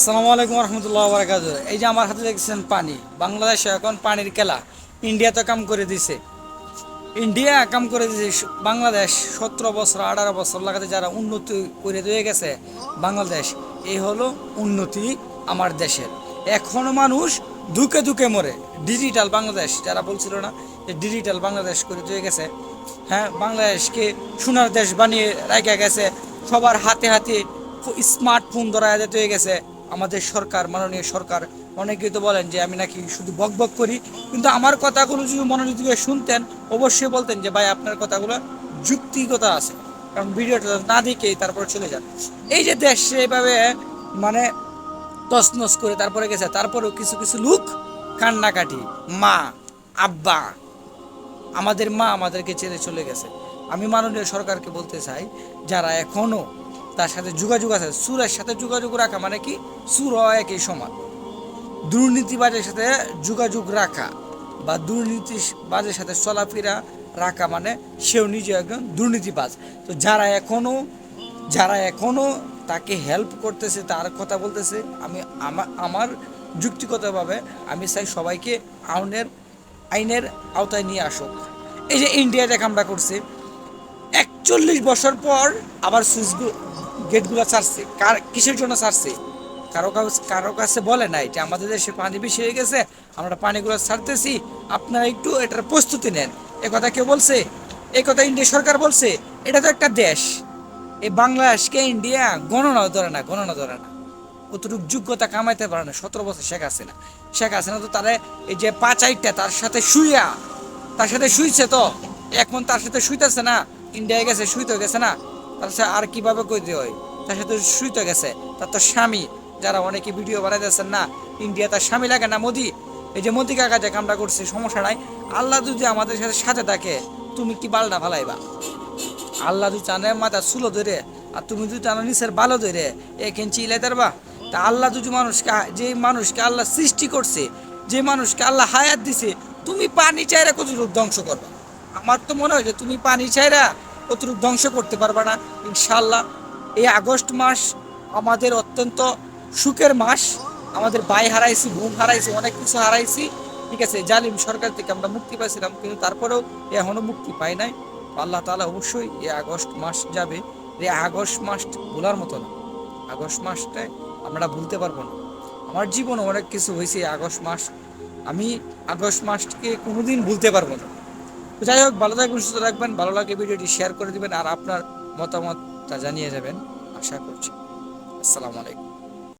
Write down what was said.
আসসালামু আলাইকুম রহমতুল্লাহ বারাকাত এই যে আমার হাতে দেখছেন পানি, বাংলাদেশে এখন পানির খেলা। ইন্ডিয়া তো কাম করে দিছে। ইন্ডিয়া কাম করে দিছে বাংলাদেশ সতেরো বছর, আঠারো বছর লাগাতে যারা উন্নতি করে দিয়ে গেছে বাংলাদেশ, এই হলো উন্নতি আমার দেশের। এখনও মানুষ দুকে দুকে মরে। ডিজিটাল বাংলাদেশ, যারা বলছিল না যে ডিজিটাল বাংলাদেশ করে দিয়ে গেছে হ্যাঁ বাংলাদেশকে সোনার দেশ বানিয়ে রেখে গেছে, সবার হাতে হাতে স্মার্টফোন ধরা যেতে হয়ে গেছে। আমাদের সরকার, মাননীয় সরকার অনেকেই তো বলেন যে আমি নাকি শুধু বক বক করি। কিন্তু আমার কথাগুলো যদি মনোযোগ দিয়ে শুনতেন, অবশ্যই বলতেন যে, ভাই, আপনার কথাগুলো যুক্তিগতা আছে। কারণ ভিডিওটা না দেখেই তারপরে চলে যান। এই যে দেশ এইভাবে মানে তসনস করে তারপরে গেছে, তারপরেও কিছু কিছু লোক কান্নাকাটি। মা, আব্বা, আমাদের মা আমাদেরকে ছেড়ে চলে গেছে। আমি মাননীয় সরকারকে বলতে চাই, যারা এখনও তার সাথে যোগাযোগ আছে। সুরের সাথে যোগাযোগ রাখা মানে কি? সুর একই সমান। দুর্নীতিবাজের সাথে যোগাযোগ রাখা বা দুর্নীতিবাজের সাথে চলাফেরা রাখা মানে সেও নিজে একজন দুর্নীতিবাজ। তো যারা এখনও যারা এখনও তাকে হেল্প করতেছে, তার কথা বলতেছে, আমি আমার আমার যুক্তিগতভাবে আমি চাই সবাইকে আইনের আইনের আওতায় নিয়ে আসুক। এই যে ইন্ডিয়াতে কামটা করছে, একচল্লিশ বছর পর আবার সুইচ গেটগুলো ছাড়ছে। কার, কিসের জন্য ছাড়ছে? কারও কাছে কারও কাছে বলে নাই যে আমাদের দেশে পানি বেশি হয়ে গেছে, আমরা পানিগুলো ছাড়তেছি, আপনারা একটু এটার প্রস্তুতি নেন। এ কথা কেউ বলছে? এ কথা ইন্ডিয়া সরকার বলছে, এটা তো একটা দেশ। এই বাংলাদেশকে ইন্ডিয়া গণনা ধরে না গণনা ধরে না। কতটুকু যোগ্যতা কামাইতে পারে না, সতেরো বছর শেখ হাসিনা। শেখ হাসিনা তো তারা এই যে পাঁচাইটা তার সাথে শুইয়া, তার সাথে শুইছে তো, এখন তার সাথে শুইতেছে না, ইন্ডিয়ায় গেছে শুইতে গেছে না। সাথে আর কীভাবে কইতে হয়? তার সাথে শুইতে গেছে। তার তো স্বামী। যারা অনেকে ভিডিও বানাইতেছেন না ইন্ডিয়া তার স্বামী লাগে না মোদি? এই যে মোদি কাকা যে কামটা করছে, সমস্যা নাই। আল্লাহ যদি আমাদের সাথে সাথে থাকে, তুমি কি বালনা ভালাইবা আল্লাহ দুই চানে মাথা চুলো ধরে, আর তুমি দুই টানো নিচের বালো ধরে এ কেঞ্চি ইলাই তারবা তা আল্লাহ যদি মানুষকে, যে মানুষকে আল্লাহ সৃষ্টি করছে, যে মানুষকে আল্লাহ হায়াত দিছে, তুমি পানি চাইরা কত ধ্বংস করবা? আমার তো মনে হয় যে তুমি পানি চাইরা কতটুকু ধ্বংস করতে পারবা না। ইনশাল্লাহ এই আগস্ট মাস আমাদের অত্যন্ত সুখের মাস। আমাদের ভাই হারাইছি ঘুম হারাইছি, অনেক কিছু হারাইছি। ঠিক আছে, জালিম সরকার থেকে আমরা মুক্তি পাইছিলাম, কিন্তু তারপরেও এখনও মুক্তি পাই নাই। আল্লাহ তাআলা অবশ্যই এই আগস্ট মাস যাবে। এই আগস্ট মাস ভোলার মতো না। আগস্ট মাসটায় আমরা ভুলতে পারব না। আমার জীবনে অনেক কিছু হয়েছে আগস্ট মাস। আমি আগস্ট মাসকে কোনোদিন ভুলতে পারব না। যাই হোক, ভালো থাকবেন, সুস্থ রাখবেন ভালো লাগে ভিডিওটি শেয়ার করে দিবেন, আর আপনার মতামতটা জানিয়ে যাবেন, আশা করছি। আসসালামু আলাইকুম।